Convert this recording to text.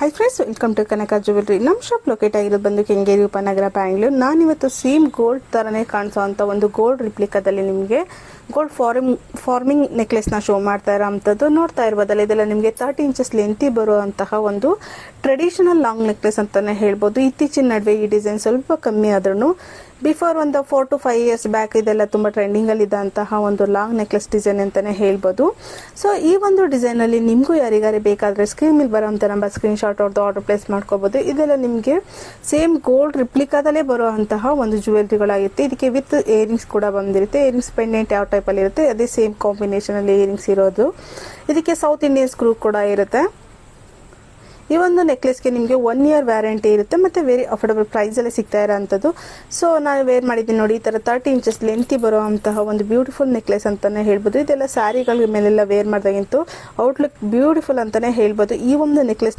Hi friends welcome to Kanaka jewellery ನಮ್ಮ shop locate ಆಗಿರೋದು ಬಂದು ಕೆಂಗೇರಿ ಉಪನಗರ ಬ್ಯಾಂಗ್ಳೂರ್ ನಾನಿವತ್ತು ಸೇಮ್ ಗೋಲ್ಡ್ ಥರನೇ ಕಾಣಿಸೋವಂಥ ಒಂದು ಗೋಲ್ಡ್ ರಿಪ್ಲಿಕಾದಲ್ಲಿ ನಿಮಗೆ ಗೋಲ್ಡ್ ಫಾರ್ಮ್ ಫಾರ್ಮಿಂಗ್ ನೆಕ್ಲೆಸ್ನ ಶೋ ಮಾಡ್ತಾ ಇರೋ ಅಂಥದ್ದು. ನೋಡ್ತಾ ಇರ್ಬೋದಲ್ಲ, ಇದೆಲ್ಲ ನಿಮಗೆ ತರ್ಟಿ ಇಂಚಸ್ ಲೆಂತಿ ಬರುವಂತಹ ಒಂದು ಟ್ರೆಡಿಷನಲ್ ಲಾಂಗ್ ನೆಕ್ಲೆಸ್ ಅಂತಲೇ ಹೇಳ್ಬೋದು. ಇತ್ತೀಚಿನ ನಡುವೆ ಈ ಡಿಸೈನ್ ಸ್ವಲ್ಪ ಕಮ್ಮಿ ಆದ್ರೂ ಬಿಫೋರ್ ಒಂದು four to five years back ಇದೆಲ್ಲ ತುಂಬ ಟ್ರೆಂಡಿಂಗಲ್ಲಿ ಇದ್ದಂತಹ ಒಂದು ಲಾಂಗ್ ನೆಕ್ಲೆಸ್ ಡಿಸೈನ್ ಅಂತಾನೆ ಹೇಳ್ಬೋದು. ಸೊ ಈ ಒಂದು ಡಿಸೈನಲ್ಲಿ ನಿಮಗೂ ಯಾರಿಗಾರಿ ಬೇಕಾದರೆ ಸ್ಕ್ರೀನ್ ಮೇಲೆ ಬರೋಂಥ ನಂಬರ್ ಸ್ಕ್ರೀನ್ ಶಾಟ್ ಅವ್ರದ್ದು ಆರ್ಡರ್ ಪ್ಲೇಸ್ ಮಾಡ್ಕೋಬೋದು. ಇದೆಲ್ಲ ನಿಮಗೆ ಸೇಮ್ ಗೋಲ್ಡ್ ರಿಪ್ಲಿಕಾದಲ್ಲೇ ಬರುವಂತಹ ಒಂದು ಜ್ಯುವೆಲ್ರಿಗಳಾಗಿರುತ್ತೆ ಇದಕ್ಕೆ ವಿತ್ ಇಯರಿಂಗ್ಸ್ ಕೂಡ ಬಂದಿರುತ್ತೆ. ಏರಿಂಗ್ಸ್ ಪೆಂಡೆಂಟ್ ಯಾವ ಟೈಪಲ್ಲಿ ಇರುತ್ತೆ, ಅದೇ ಸೇಮ್ ಕಾಂಬಿನೇಷನಲ್ಲಿ ಇಯರಿಂಗ್ಸ್ ಇರೋದು. ಇದಕ್ಕೆ ಸೌತ್ ಇಂಡಿಯನ್ ಸ್ಕ್ರೂ ಕೂಡ ಇರುತ್ತೆ. ಈ ಒಂದು ನೆಕ್ಲೆಸ್ಗೆ ನಿಮಗೆ ಒನ್ ಇಯರ್ ವ್ಯಾರಂಟಿ ಇರುತ್ತೆ, ಮತ್ತು ವೆರಿ ಅಫೋರ್ಡಬಲ್ ಅಲ್ಲಿ ಸಿಗ್ತಾ ಇರೋಂಥದ್ದು. ಸೊ ನಾನು ವೇರ್ ಮಾಡಿದ್ದೀನಿ ನೋಡಿ, ಈ ಥರ ತರ್ಟಿ ಇಂಚಸ್ ಲೆಂತಿ ಬರುವಂತಹ ಒಂದು ಬ್ಯೂಟಿಫುಲ್ ನೆಕ್ಲೆಸ್ ಅಂತಲೇ ಹೇಳ್ಬೋದು. ಇದೆಲ್ಲ ಸ್ಯಾರಿಗಳ ಮೇಲೆಲ್ಲ ವೇರ್ ಮಾಡಿದಾಗಿಂತು ಔಟ್ಲುಕ್ ಬ್ಯೂಟಿಫುಲ್ ಅಂತಲೇ ಹೇಳ್ಬೋದು. ಈ ಒಂದು ನೆಕ್ಲೆಸ್